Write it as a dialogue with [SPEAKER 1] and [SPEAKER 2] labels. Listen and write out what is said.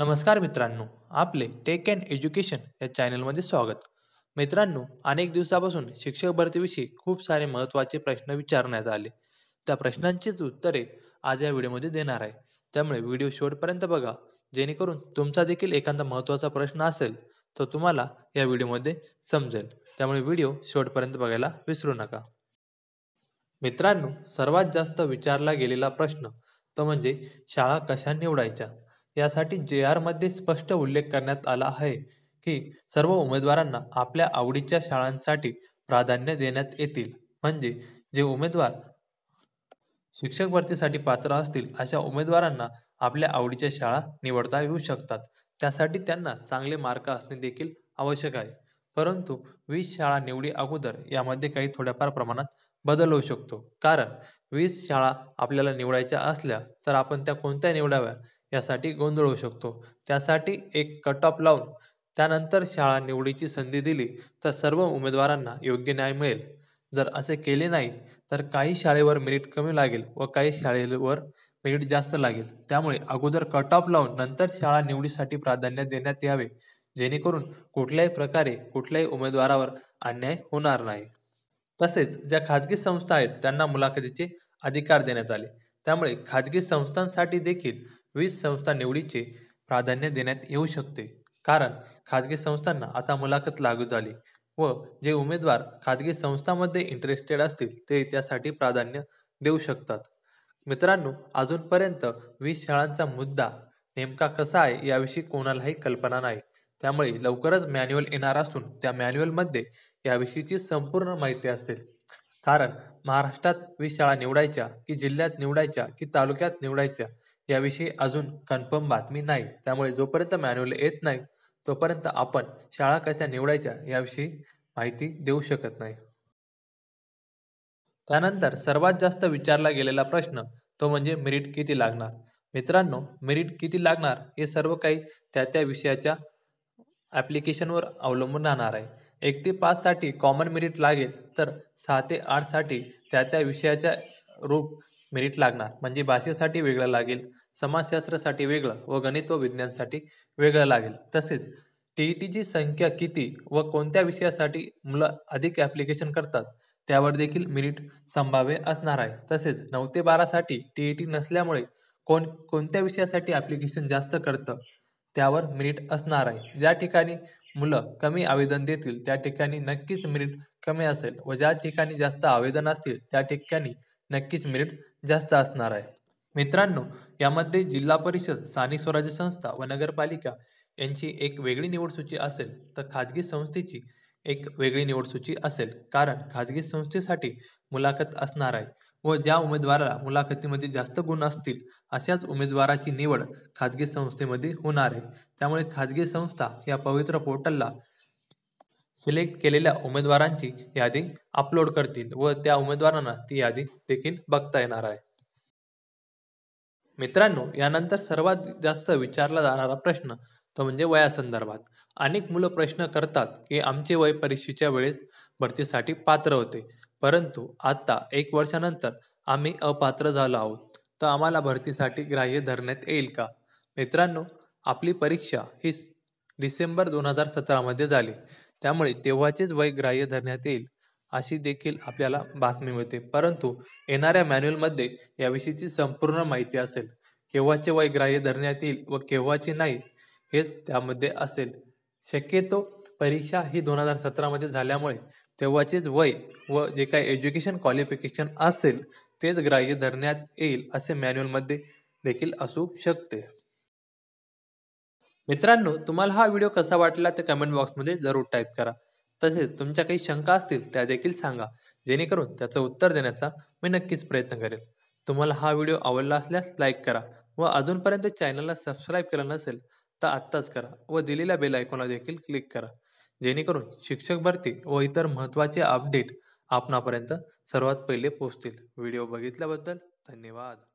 [SPEAKER 1] नमस्कार मित्रांनो आपले टेक अँड एज्युकेशन या चॅनलमध्ये स्वागत. मित्रांनो अनेक दिवसापासून शिक्षक भरतीविषयी खूप सारे महत्त्वाचे प्रश्न विचारण्यात आले. त्या प्रश्नांचीच उत्तरे आज या व्हिडिओमध्ये देणार आहे. त्यामुळे व्हिडिओ शेवटपर्यंत बघा. जेणेकरून तुमचा देखील एखादा महत्त्वाचा प्रश्न असेल तर तुम्हाला या व्हिडिओमध्ये समजेल. त्यामुळे व्हिडिओ शेवटपर्यंत बघायला विसरू नका. मित्रांनो सर्वात जास्त विचारला गेलेला प्रश्न तो म्हणजे शाळा कशा निवडायच्या? यासाठी जे आरमध्ये स्पष्ट उल्लेख करण्यात आला आहे की सर्व उमेदवारांना आपल्या आवडीच्या शाळांसाठी प्राधान्य देण्यात येतील. म्हणजे जे उमेदवार शिक्षक भरतीसाठी पात्र असतील अशा उमेदवारांना आपल्या आवडीच्या शाळा निवडता येऊ शकतात. त्यासाठी त्यांना चांगले मार्क असणे देखील आवश्यक आहे. परंतु वीस शाळा निवडी अगोदर यामध्ये काही थोड्याफार प्रमाणात बदल होऊ शकतो. कारण वीस शाळा आपल्याला निवडायच्या असल्या तर आपण त्या कोणत्या निवडाव्या? यासाठी गोंधळ होऊ शकतो. त्यासाठी एक कट ऑफ लावून त्यानंतर शाळा निवडीची संधी दिली तर सर्व उमेदवारांना योग्य न्याय मिळेल. जर असे केले नाही तर काही शाळेवर मेरिट कमी लागेल व काही शाळेवर मेरिट जास्त लागेल. त्यामुळे अगोदर कट ऑफ लावून नंतर शाळा निवडीसाठी प्राधान्य देण्यात यावे जेणेकरून कुठल्याही प्रकारे कुठल्याही उमेदवारावर अन्याय होणार नाही. तसेच ज्या खाजगी संस्था आहेत त्यांना मुलाखतीचे अधिकार देण्यात आले. त्यामुळे खाजगी संस्थांसाठी देखील वीस संस्था निवडीचे प्राधान्य देण्यात येऊ शकते. कारण खाजगी संस्थांना आता मुलाखत लागू झाली व जे उमेदवार खाजगी संस्थांमध्ये इंटरेस्टेड असतील ते त्यासाठी प्राधान्य देऊ शकतात. मित्रांनो अजूनपर्यंत वीस शाळांचा मुद्दा नेमका कसा आहे याविषयी कोणालाही कल्पना नाही. त्यामुळे लवकरच मॅन्युअल येणार असून त्या मॅन्युअलमध्ये याविषयीची संपूर्ण माहिती असेल. कारण महाराष्ट्रात वीस शाळा निवडायच्या की जिल्ह्यात निवडायच्या की तालुक्यात निवडायच्या याविषयी अजून कन्फर्म बातमी नाही. त्यामुळे जोपर्यंत मॅन्युअल येत नाही तोपर्यंत आपण शाळा कशा निवडायच्या याविषयी माहिती देऊ शकत नाही. त्यानंतर सर्वात जास्त विचारला गेलेला प्रश्न तो म्हणजे मेरिट किती लागणार? मित्रांनो मेरिट किती लागणार हे सर्व काही त्या त्या विषयाच्या ॲप्लिकेशनवर अवलंबून राहणार आहे. एक ते पाचसाठी कॉमन मेरिट लागेल तर सहा ते आठसाठी त्या त्या विषयाच्या रूप मेरिट लागणार. म्हणजे भाषेसाठी वेगळं लागेल. समाजशास्त्रासाठी वेगळं व गणित व विज्ञानसाठी वेगळं लागेल. तसेच टी ई टीची संख्या किती व कोणत्या विषयासाठी मुलं अधिक ॲप्लिकेशन करतात त्यावर देखील मिनिट संभाव्य असणार आहे. तसेच नऊ ते बारासाठी टी ई टी नसल्यामुळे कोण कोणत्या विषयासाठी ॲप्लिकेशन जास्त करतं त्यावर मिनिट असणार आहे. ज्या ठिकाणी मुलं कमी आवेदन देतील त्या ठिकाणी नक्कीच मिनिट कमी असेल व ज्या ठिकाणी जास्त आवेदन असतील त्या ठिकाणी नक्कीच मिनिट जास्त असणार आहे. मित्रांनो यामध्ये जिल्हा परिषद स्थानिक स्वराज्य संस्था व नगरपालिका यांची एक वेगळी निवड सूची असेल तर खाजगी संस्थेची एक वेगळी निवड सूची असेल. कारण खाजगी संस्थेसाठी मुलाखत असणार आहे व ज्या उमेदवाराला मुलाखतीमध्ये जास्त गुण असतील अशाच उमेदवाराची निवड खाजगी संस्थेमध्ये होणार आहे. त्यामुळे खाजगी संस्था या पवित्र पोर्टलला सिलेक्ट केलेल्या उमेदवारांची यादी अपलोड करतील व त्या उमेदवारांना ती यादी देखील बघता येणार आहे. मित्रांनो यानंतर सर्वात जास्त विचारला जाणारा प्रश्न तो म्हणजे वयासंदर्भात. अनेक मुलं प्रश्न करतात की आमचे वय परीक्षेच्या वेळेस भरतीसाठी पात्र होते. परंतु आता एक वर्षानंतर आम्ही अपात्र झालो आहोत. तर आम्हाला भरतीसाठी ग्राह्य धरण्यात येईल का? मित्रांनो आपली परीक्षा ही डिसेंबर दोन हजार सतरामध्ये झाली. त्यामुळे तेव्हाचेच वय ग्राह्य धरण्यात येईल. अशी देखील आपल्याला बातमी मिळते. परंतु येणाऱ्या मॅन्युअलमध्ये याविषयीची संपूर्ण माहिती असेल. केव्हाचे वय ग्राह्य धरण्यात येईल व केव्हाचे नाही हेच त्यामध्ये असेल. शक्यतो परीक्षा ही दोन हजार सतरामध्ये झाल्यामुळे तेव्हाचेच वय व जे काही एज्युकेशन क्वालिफिकेशन असेल तेच ग्राह्य धरण्यात येईल असे मॅन्युअलमध्ये देखील असू शकते. मित्रांनो तुम्हाला हा व्हिडिओ कसा वाटला ते कमेंट बॉक्समध्ये जरूर टाईप करा. तसेच तुमच्या काही शंका असतील त्या देखील सांगा. जेणेकरून त्याचं उत्तर देण्याचा मी नक्कीच प्रयत्न करेन. तुम्हाला हा व्हिडिओ आवडला असल्यास लाईक करा व अजूनपर्यंत चॅनलला सबस्क्राईब केलं नसेल तर आत्ताच करा व दिलेल्या बेल आयकॉनला देखील क्लिक करा. जेणेकरून शिक्षक भरती व इतर महत्त्वाचे अपडेट आपणापर्यंत सर्वात पहिले पोहोचतील. व्हिडिओ बघितल्याबद्दल धन्यवाद.